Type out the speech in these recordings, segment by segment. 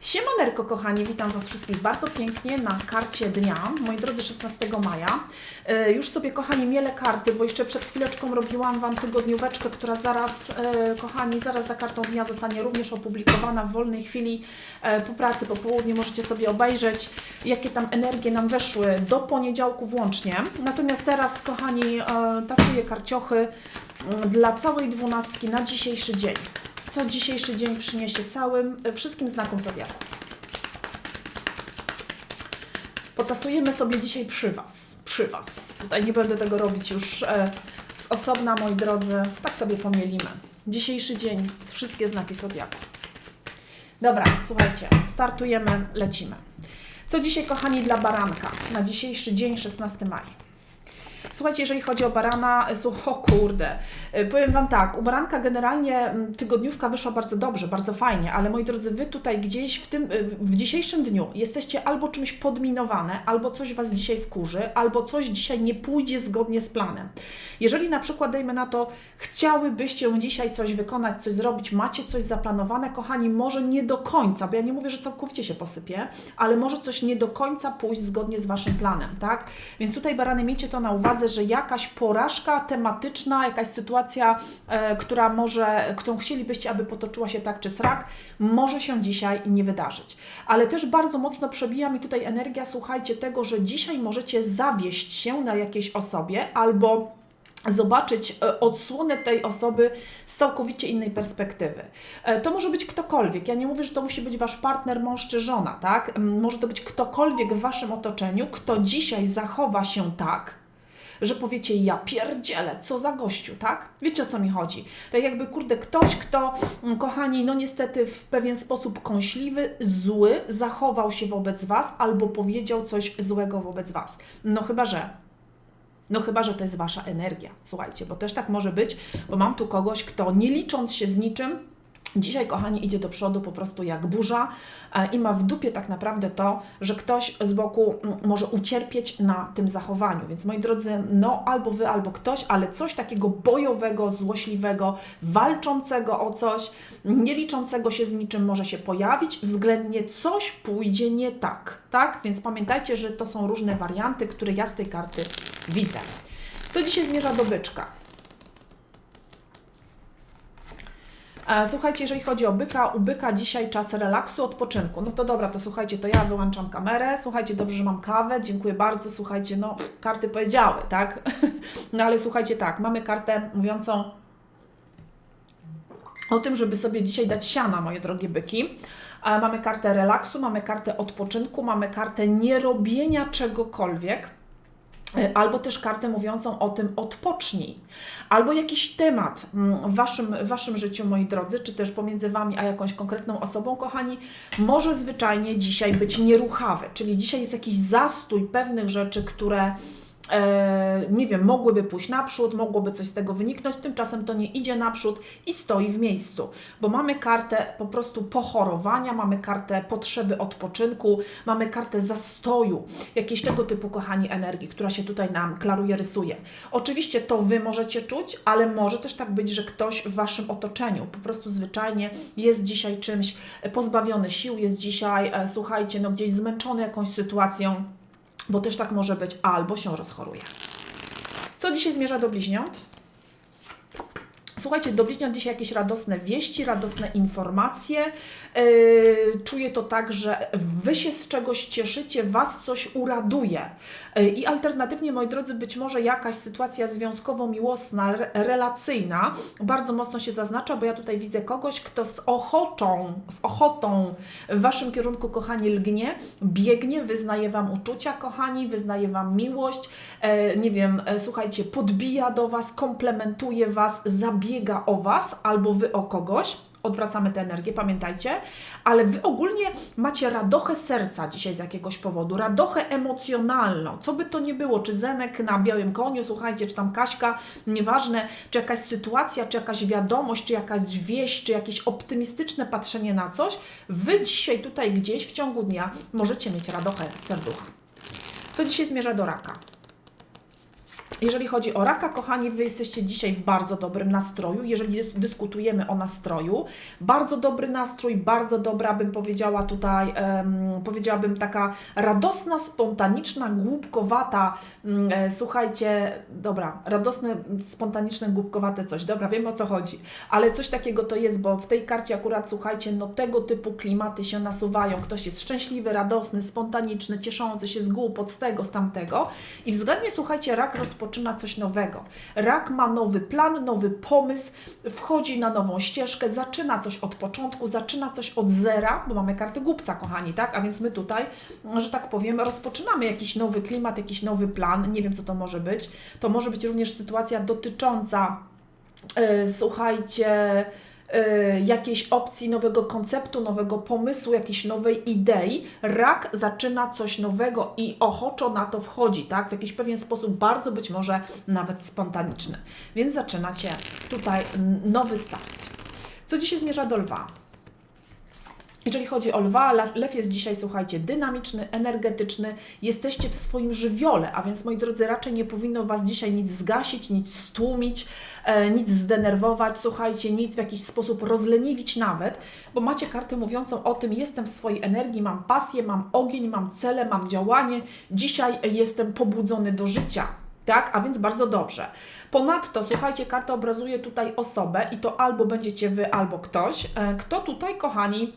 Siemonerko kochani, witam Was wszystkich bardzo pięknie na karcie dnia, moi drodzy 16 maja. E, Już sobie kochani mielę karty, bo jeszcze przed chwileczką robiłam Wam tygodnióweczkę, która zaraz, e, kochani, zaraz za kartą dnia zostanie również opublikowana w wolnej chwili e, po pracy, po południu możecie sobie obejrzeć, jakie tam energie nam weszły do poniedziałku włącznie. Natomiast teraz kochani, tasuję karciochy mm, dla całej dwunastki na dzisiejszy dzień co dzisiejszy dzień przyniesie całym, e, wszystkim znakom zodiaku. Potasujemy sobie dzisiaj przy Was, przy Was. Tutaj nie będę tego robić już e, z osobna, moi drodzy. Tak sobie pomielimy. Dzisiejszy dzień, wszystkie znaki zodiaku. Dobra, słuchajcie, startujemy, lecimy. Co dzisiaj, kochani, dla baranka na dzisiejszy dzień, 16 maj? Słuchajcie, jeżeli chodzi o barana, o kurde, e, powiem Wam tak, u baranka generalnie tygodniówka wyszła bardzo dobrze, bardzo fajnie, ale moi drodzy, Wy tutaj gdzieś w tym, e, w dzisiejszym dniu jesteście albo czymś podminowane, albo coś Was dzisiaj wkurzy, albo coś dzisiaj nie pójdzie zgodnie z planem. Jeżeli na przykład, dajmy na to, chciałybyście dzisiaj coś wykonać, coś zrobić, macie coś zaplanowane, kochani, może nie do końca, bo ja nie mówię, że całkowicie się posypie, ale może coś nie do końca pójść zgodnie z Waszym planem, tak? Więc tutaj, barany, miejcie to na uwadze, że jakaś porażka tematyczna, jakaś sytuacja, e, która może, którą chcielibyście, aby potoczyła się tak czy srak, może się dzisiaj nie wydarzyć. Ale też bardzo mocno przebija mi tutaj energia, słuchajcie, tego, że dzisiaj możecie zawieść się na jakiejś osobie albo zobaczyć e, odsłonę tej osoby z całkowicie innej perspektywy. E, To może być ktokolwiek. Ja nie mówię, że to musi być wasz partner, mąż czy żona, tak? Może to być ktokolwiek w waszym otoczeniu, kto dzisiaj zachowa się tak, że powiecie, ja pierdzielę, co za gościu, tak? Wiecie o co mi chodzi? Tak jakby, kurde, ktoś, kto, mm, kochani, no niestety w pewien sposób kąśliwy, zły, zachował się wobec was albo powiedział coś złego wobec was. No chyba, że no chyba, że to jest Wasza energia. Słuchajcie, bo też tak może być, bo mam tu kogoś, kto nie licząc się z niczym, dzisiaj, kochani, idzie do przodu po prostu jak burza e, i ma w dupie tak naprawdę to, że ktoś z boku może ucierpieć na tym zachowaniu. Więc moi drodzy, no albo Wy, albo ktoś, ale coś takiego bojowego, złośliwego, walczącego o coś, nie liczącego się z niczym może się pojawić, względnie coś pójdzie nie tak, tak? Więc pamiętajcie, że to są różne warianty, które ja z tej karty widzę. Co dzisiaj zmierza do byczka? E, Słuchajcie, jeżeli chodzi o byka, u byka dzisiaj czas relaksu, odpoczynku. No to dobra, to słuchajcie, to ja wyłączam kamerę. Słuchajcie, dobrze, że mam kawę. Dziękuję bardzo. Słuchajcie, no karty powiedziały, tak? No ale słuchajcie, tak, mamy kartę mówiącą o tym, żeby sobie dzisiaj dać siana, moje drogie byki. E, Mamy kartę relaksu, mamy kartę odpoczynku, mamy kartę nierobienia czegokolwiek. E, Albo też kartę mówiącą o tym odpocznij, albo jakiś temat mm, w waszym, w waszym życiu, moi drodzy, czy też pomiędzy Wami a jakąś konkretną osobą, kochani, może zwyczajnie dzisiaj być nieruchawy, czyli dzisiaj jest jakiś zastój pewnych rzeczy, które nie wiem, mogłyby pójść naprzód, mogłoby coś z tego wyniknąć, tymczasem to nie idzie naprzód i stoi w miejscu, bo mamy kartę po prostu pochorowania, mamy kartę potrzeby odpoczynku, mamy kartę zastoju, jakiejś tego typu, kochani, energii, która się tutaj nam klaruje, rysuje. Oczywiście to Wy możecie czuć, ale może też tak być, że ktoś w Waszym otoczeniu po prostu zwyczajnie jest dzisiaj czymś pozbawiony sił, jest dzisiaj, e, słuchajcie, no gdzieś zmęczony jakąś sytuacją, bo też tak może być, albo się rozchoruje. Co dzisiaj zmierza do bliźniąt? Słuchajcie, do bliźniąt dzisiaj jakieś radosne wieści, radosne informacje. Yy, czuję to tak, że Wy się z czegoś cieszycie, Was coś uraduje. Yy, I alternatywnie, moi drodzy, być może jakaś sytuacja związkowo-miłosna, re- relacyjna bardzo mocno się zaznacza, bo ja tutaj widzę kogoś, kto z ochotą, z ochotą w Waszym kierunku, kochani, lgnie, biegnie, wyznaje Wam uczucia, kochani, wyznaje Wam miłość, e, nie wiem, słuchajcie, podbija do Was, komplementuje Was, zabiega o Was albo Wy o kogoś. Odwracamy tę energię, pamiętajcie, ale Wy ogólnie macie radochę serca dzisiaj z jakiegoś powodu, radochę emocjonalną, co by to nie było, czy Zenek na białym koniu, słuchajcie, czy tam Kaśka, nieważne, czy jakaś sytuacja, czy jakaś wiadomość, czy jakaś wieść, czy jakieś optymistyczne patrzenie na coś, Wy dzisiaj tutaj gdzieś w ciągu dnia możecie mieć radochę serducha. Co dzisiaj zmierza do raka? Jeżeli chodzi o raka, kochani, wy jesteście dzisiaj w bardzo dobrym nastroju. Jeżeli dys- dyskutujemy o nastroju, bardzo dobry nastrój, bardzo dobra, bym powiedziała tutaj, em, powiedziałabym taka radosna, spontaniczna, głupkowata, e, słuchajcie, dobra, radosne, spontaniczne, głupkowate coś, dobra, wiem o co chodzi, ale coś takiego to jest, bo w tej karcie akurat, słuchajcie, no tego typu klimaty się nasuwają. Ktoś jest szczęśliwy, radosny, spontaniczny, cieszący się z głupot, z tego, z tamtego i względnie, słuchajcie, rak rozpoczyna coś nowego. Rak ma nowy plan, nowy pomysł, wchodzi na nową ścieżkę, zaczyna coś od początku, zaczyna coś od zera, bo mamy kartę głupca, kochani, tak? A więc my tutaj, że tak powiem, rozpoczynamy jakiś nowy klimat, jakiś nowy plan. Nie wiem, co to może być. To może być również sytuacja dotycząca, e, słuchajcie, jakiejś opcji, nowego konceptu, nowego pomysłu, jakiejś nowej idei. Rak zaczyna coś nowego i ochoczo na to wchodzi, tak? W jakiś pewien sposób, bardzo być może nawet spontaniczny. Więc zaczynacie tutaj nowy start. Co dzisiaj zmierza do lwa? Jeżeli chodzi o lwa, lew jest dzisiaj, słuchajcie, dynamiczny, energetyczny, jesteście w swoim żywiole, a więc moi drodzy, raczej nie powinno Was dzisiaj nic zgasić, nic stłumić, e, nic zdenerwować, słuchajcie, nic w jakiś sposób rozleniwić nawet, bo macie kartę mówiącą o tym, jestem w swojej energii, mam pasję, mam ogień, mam cele, mam działanie, dzisiaj jestem pobudzony do życia. Tak, a więc bardzo dobrze. Ponadto, słuchajcie, karta obrazuje tutaj osobę i to albo będziecie wy, albo ktoś, e, kto tutaj, kochani,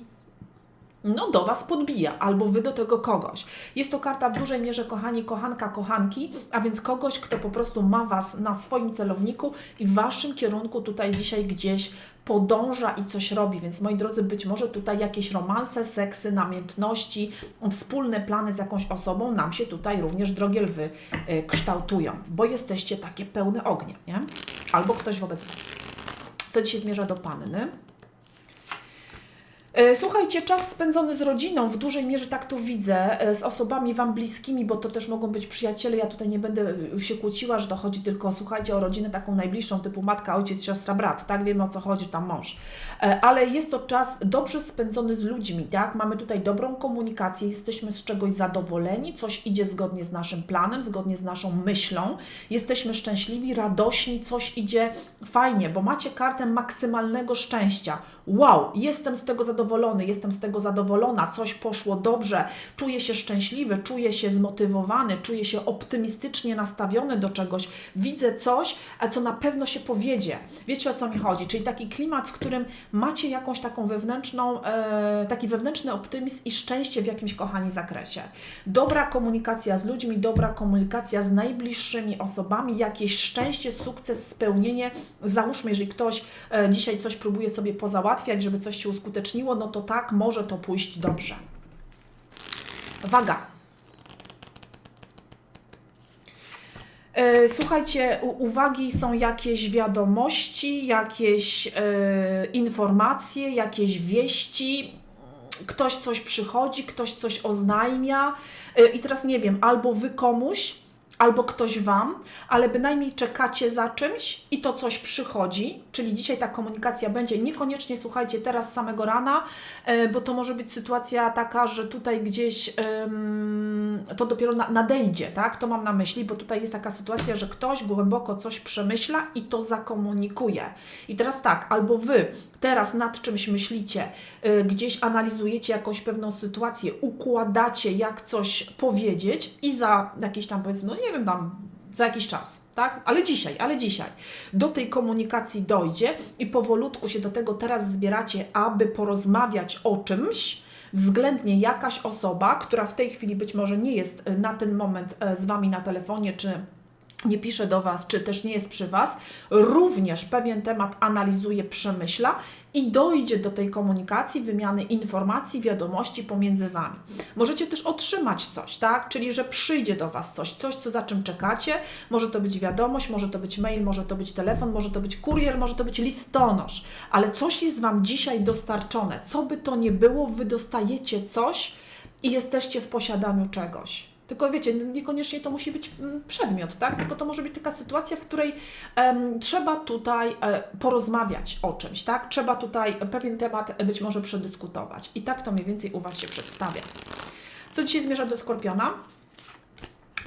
no do Was podbija, albo Wy do tego kogoś. Jest to karta w dużej mierze, kochani, kochanka, kochanki, a więc kogoś, kto po prostu ma Was na swoim celowniku i w Waszym kierunku tutaj dzisiaj gdzieś podąża i coś robi. Więc moi drodzy, być może tutaj jakieś romanse, seksy, namiętności, wspólne plany z jakąś osobą nam się tutaj również, drogie lwy, y, kształtują, bo jesteście takie pełne ognia, nie? Albo ktoś wobec Was. Co dzisiaj zmierza do Panny? E, Słuchajcie, czas spędzony z rodziną, w dużej mierze tak to widzę, e, z osobami Wam bliskimi, bo to też mogą być przyjaciele, ja tutaj nie będę e, się kłóciła, że to chodzi tylko, słuchajcie, o rodzinę taką najbliższą, typu matka, ojciec, siostra, brat, tak, wiemy o co chodzi, tam mąż. Ale jest to czas dobrze spędzony z ludźmi, tak, mamy tutaj dobrą komunikację, jesteśmy z czegoś zadowoleni, coś idzie zgodnie z naszym planem, zgodnie z naszą myślą, jesteśmy szczęśliwi, radośni, coś idzie fajnie, bo macie kartę maksymalnego szczęścia, wow, jestem z tego zadowolony, jestem z tego zadowolona, coś poszło dobrze, czuję się szczęśliwy, czuję się zmotywowany, czuję się optymistycznie nastawiony do czegoś, widzę coś, co na pewno się powiedzie. Wiecie o co mi chodzi? Czyli taki klimat, w którym macie jakąś taką wewnętrzną, e, taki wewnętrzny optymizm i szczęście w jakimś kochani zakresie. Dobra komunikacja z ludźmi, dobra komunikacja z najbliższymi osobami, jakieś szczęście, sukces, spełnienie. Załóżmy, jeżeli ktoś e, dzisiaj coś próbuje sobie pozałatwiać, żeby coś się uskuteczniło, no to tak, może to pójść dobrze. Waga. E, Słuchajcie, uwagi są jakieś wiadomości, jakieś e, informacje, jakieś wieści. Ktoś coś przychodzi, ktoś coś oznajmia. E, I teraz nie wiem, albo wy komuś, albo ktoś wam, ale bynajmniej czekacie za czymś i to coś przychodzi. Czyli dzisiaj ta komunikacja będzie niekoniecznie, słuchajcie, teraz samego rana, e, bo to może być sytuacja taka, że tutaj gdzieś em, to dopiero na, nadejdzie, tak? To mam na myśli, bo tutaj jest taka sytuacja, że ktoś głęboko coś przemyśla i to zakomunikuje. I teraz tak, albo wy teraz nad czymś myślicie, y, gdzieś analizujecie jakąś pewną sytuację, układacie, jak coś powiedzieć i za jakiś tam, powiedzmy, no nie wiem, tam za jakiś czas, tak? Ale dzisiaj, ale dzisiaj do tej komunikacji dojdzie i powolutku się do tego teraz zbieracie, aby porozmawiać o czymś, względnie jakaś osoba, która w tej chwili być może nie jest y, na ten moment y, z Wami na telefonie, czy nie pisze do Was, czy też nie jest przy Was, również pewien temat analizuje, przemyśla i dojdzie do tej komunikacji, wymiany informacji, wiadomości pomiędzy Wami. Możecie też otrzymać coś, tak? Czyli, że przyjdzie do Was coś, coś, co za czym czekacie. Może to być wiadomość, może to być mail, może to być telefon, może to być kurier, może to być listonosz, ale coś jest Wam dzisiaj dostarczone. Co by to nie było, Wy dostajecie coś i jesteście w posiadaniu czegoś. Tylko wiecie, niekoniecznie to musi być mm, przedmiot, tak? Tylko to może być taka sytuacja, w której em, trzeba tutaj e, porozmawiać o czymś, tak? Trzeba tutaj pewien temat e, być może przedyskutować. I tak to mniej więcej u Was się przedstawia. Co dzisiaj zmierza do Skorpiona?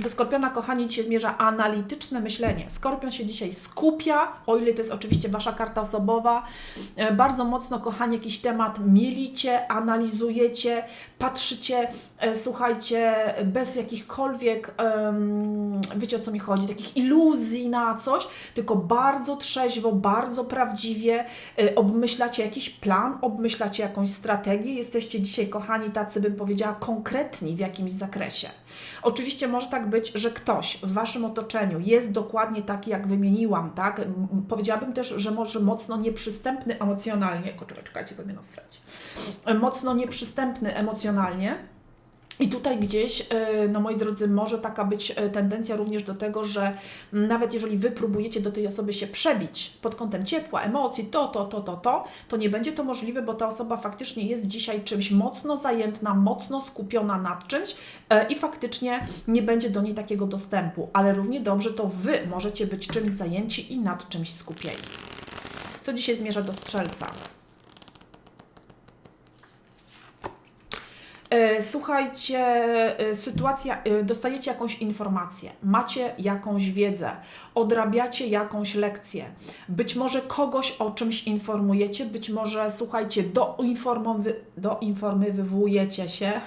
Do Skorpiona, kochani, dzisiaj zmierza analityczne myślenie. Skorpion się dzisiaj skupia, o ile to jest oczywiście Wasza karta osobowa. E, Bardzo mocno, kochani, jakiś temat mielicie, analizujecie, patrzycie, e, słuchajcie, bez jakichkolwiek, wiecie o co mi chodzi, takich iluzji na coś, tylko bardzo trzeźwo, bardzo prawdziwie e, obmyślacie jakiś plan, obmyślacie jakąś strategię. Jesteście dzisiaj, kochani, tacy bym powiedziała, konkretni w jakimś zakresie. Oczywiście może tak być, że ktoś w Waszym otoczeniu jest dokładnie taki, jak wymieniłam, tak? Powiedziałabym też, że może mocno nieprzystępny emocjonalnie, czekajcie, bo mnie nos straci. Mocno nieprzystępny emocjonalnie. I tutaj gdzieś, e, no moi drodzy, może taka być e, tendencja również do tego, że nawet jeżeli Wy próbujecie do tej osoby się przebić pod kątem ciepła, emocji, to, to, to, to, to, to nie będzie to możliwe, bo ta osoba faktycznie jest dzisiaj czymś mocno zajętna, mocno skupiona nad czymś e, i faktycznie nie będzie do niej takiego dostępu. Ale równie dobrze to Wy możecie być czymś zajęci i nad czymś skupieni. Co dzisiaj zmierza do strzelca? Słuchajcie, e, sytuacja, e, dostajecie jakąś informację, macie jakąś wiedzę, odrabiacie jakąś lekcję, być może kogoś o czymś informujecie, być może, słuchajcie, doinformowy, doinformowujecie się,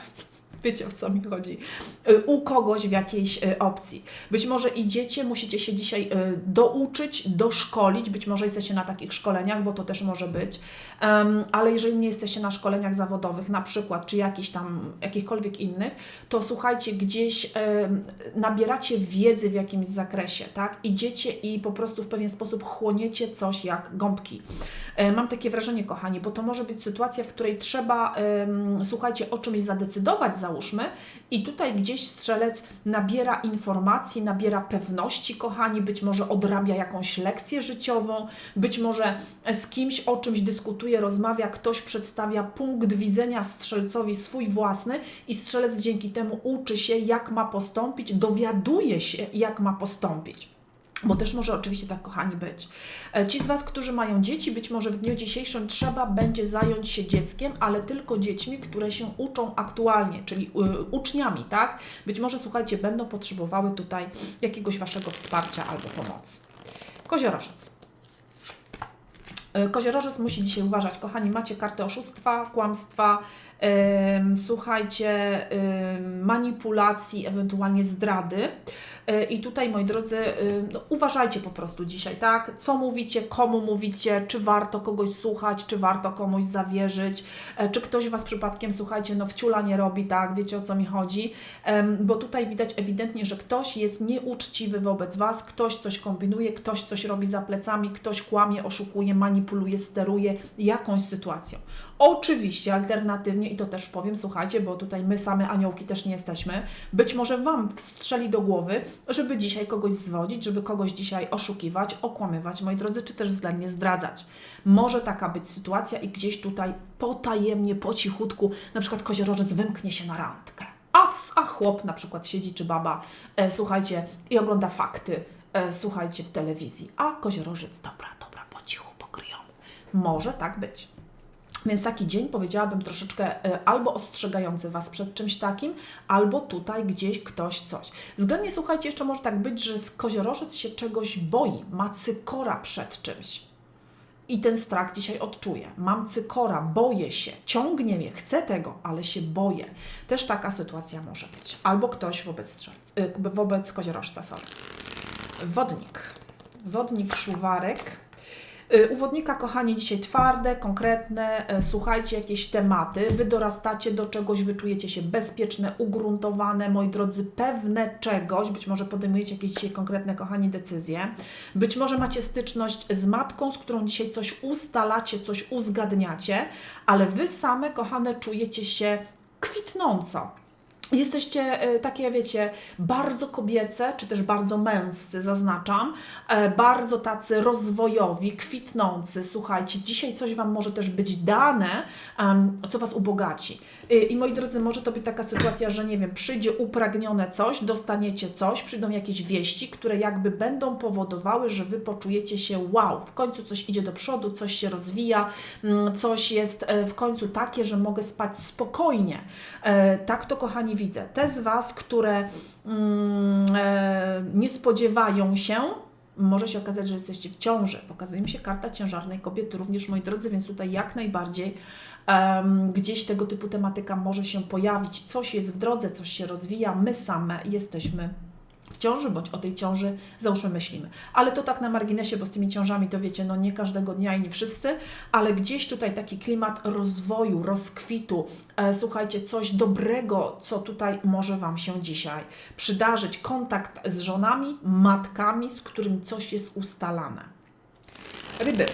wiecie o co mi chodzi, e, u kogoś w jakiejś e, opcji. Być może idziecie, musicie się dzisiaj e, douczyć, doszkolić, być może jesteście na takich szkoleniach, bo to też może być, ale jeżeli nie jesteście na szkoleniach zawodowych, na przykład, czy jakichś tam, jakichkolwiek innych, to słuchajcie, gdzieś nabieracie wiedzy w jakimś zakresie, tak? Idziecie i po prostu w pewien sposób chłoniecie coś jak gąbki. Mam takie wrażenie, kochani, bo to może być sytuacja, w której trzeba, słuchajcie, o czymś zadecydować, załóżmy, i tutaj gdzieś strzelec nabiera informacji, nabiera pewności, kochani, być może odrabia jakąś lekcję życiową, być może z kimś o czymś dyskutuje, rozmawia, ktoś przedstawia punkt widzenia strzelcowi swój własny i strzelec dzięki temu uczy się, jak ma postąpić, dowiaduje się, jak ma postąpić. Bo też może oczywiście tak, kochani, być. E, Ci z Was, którzy mają dzieci, być może w dniu dzisiejszym trzeba będzie zająć się dzieckiem, ale tylko dziećmi, które się uczą aktualnie, czyli y, uczniami, tak? Być może, słuchajcie, będą potrzebowały tutaj jakiegoś Waszego wsparcia albo pomocy. Koziorożec. E, Koziorożec musi dzisiaj uważać, kochani, macie kartę oszustwa, kłamstwa, słuchajcie, manipulacji, ewentualnie zdrady. E, I tutaj, moi drodzy, no, uważajcie po prostu dzisiaj, tak? Co mówicie, komu mówicie, czy warto kogoś słuchać, czy warto komuś zawierzyć, e, czy ktoś Was przypadkiem, słuchajcie, no wciula nie robi, tak? Wiecie o co mi chodzi? Bo tutaj widać ewidentnie, że ktoś jest nieuczciwy wobec Was, ktoś coś kombinuje, ktoś coś robi za plecami, ktoś kłamie, oszukuje, manipuluje, steruje jakąś sytuacją. Oczywiście, alternatywnie, i to też powiem, słuchajcie, bo tutaj my same aniołki też nie jesteśmy, być może Wam strzeli do głowy, żeby dzisiaj kogoś zwodzić, żeby kogoś dzisiaj oszukiwać, okłamywać, moi drodzy, czy też względnie zdradzać. Może taka być sytuacja i gdzieś tutaj potajemnie, po cichutku, na przykład koziorożec wymknie się na randkę. A, a chłop na przykład siedzi, czy baba, e, słuchajcie, i ogląda fakty, e, słuchajcie, w telewizji. A koziorożec, dobra, dobra, po cichu, pokryjomu. Może tak być. Więc taki dzień powiedziałabym troszeczkę e, albo ostrzegający Was przed czymś takim, albo tutaj gdzieś ktoś coś. Względnie słuchajcie, jeszcze może tak być, że koziorożec się czegoś boi, ma cykora przed czymś. I ten strach dzisiaj odczuję. Mam cykora, boję się, ciągnie mnie, chcę tego, ale się boję. Też taka sytuacja może być. Albo ktoś wobec, y, wobec koziorożca, sorry. Wodnik. Wodnik, szuwarek. Y, U wodnika, kochani, dzisiaj twarde, konkretne, e, słuchajcie jakieś tematy, wy dorastacie do czegoś, wy czujecie się bezpieczne, ugruntowane, moi drodzy, pewne czegoś, być może podejmujecie jakieś dzisiaj konkretne, kochani, decyzje, być może macie styczność z matką, z którą dzisiaj coś ustalacie, coś uzgadniacie, ale wy same, kochane, czujecie się kwitnąco. Jesteście e, takie, wiecie, bardzo kobiece, czy też bardzo męscy, zaznaczam, e, bardzo tacy rozwojowi, kwitnący. Słuchajcie, dzisiaj coś Wam może też być dane, co Was ubogaci. I moi drodzy, może to być taka sytuacja, że nie wiem, przyjdzie upragnione coś, dostaniecie coś, przyjdą jakieś wieści, które jakby będą powodowały, że Wy poczujecie się wow, w końcu coś idzie do przodu, coś się rozwija, mm, coś jest e, w końcu takie, że mogę spać spokojnie. Tak to, kochani, widzę. Te z Was, które mm, e, nie spodziewają się, może się okazać, że jesteście w ciąży. Pokazuje mi się karta ciężarnej kobiety również, moi drodzy, więc tutaj jak najbardziej em, gdzieś tego typu tematyka może się pojawić. Coś jest w drodze, coś się rozwija. My same jesteśmy ciąży, bądź o tej ciąży, załóżmy, myślimy. Ale to tak na marginesie, bo z tymi ciążami to wiecie, no nie każdego dnia i nie wszyscy, ale gdzieś tutaj taki klimat rozwoju, rozkwitu, e, słuchajcie, coś dobrego, co tutaj może Wam się dzisiaj przydarzyć. Kontakt z żonami, matkami, z którymi coś jest ustalane. Ryby.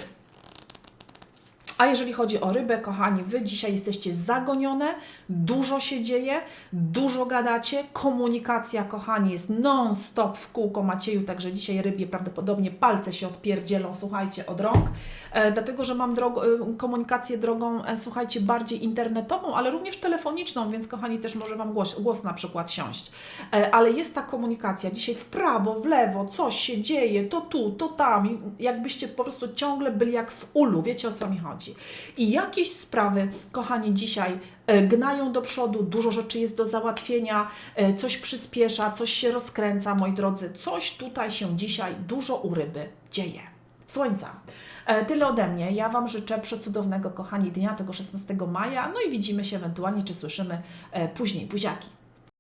A jeżeli chodzi o rybę, kochani, Wy dzisiaj jesteście zagonione, dużo się dzieje, dużo gadacie, komunikacja, kochani, jest non-stop w kółko Macieju, także dzisiaj rybie prawdopodobnie palce się odpierdzielą, słuchajcie, od rąk, e, dlatego, że mam drogo, e, komunikację drogą, e, słuchajcie, bardziej internetową, ale również telefoniczną, więc kochani, też może Wam głos, głos na przykład siąść. E, ale jest ta komunikacja dzisiaj w prawo, w lewo, coś się dzieje, to tu, to tam, jakbyście po prostu ciągle byli jak w ulu, wiecie o co mi chodzi. I jakieś sprawy, kochani, dzisiaj e, gnają do przodu, dużo rzeczy jest do załatwienia, e, coś przyspiesza, coś się rozkręca, moi drodzy, coś tutaj się dzisiaj dużo u ryby dzieje. Słońca. E, Tyle ode mnie. Ja Wam życzę przecudownego, kochani, dnia tego 16 maja. No i widzimy się ewentualnie, czy słyszymy później. Buziaki.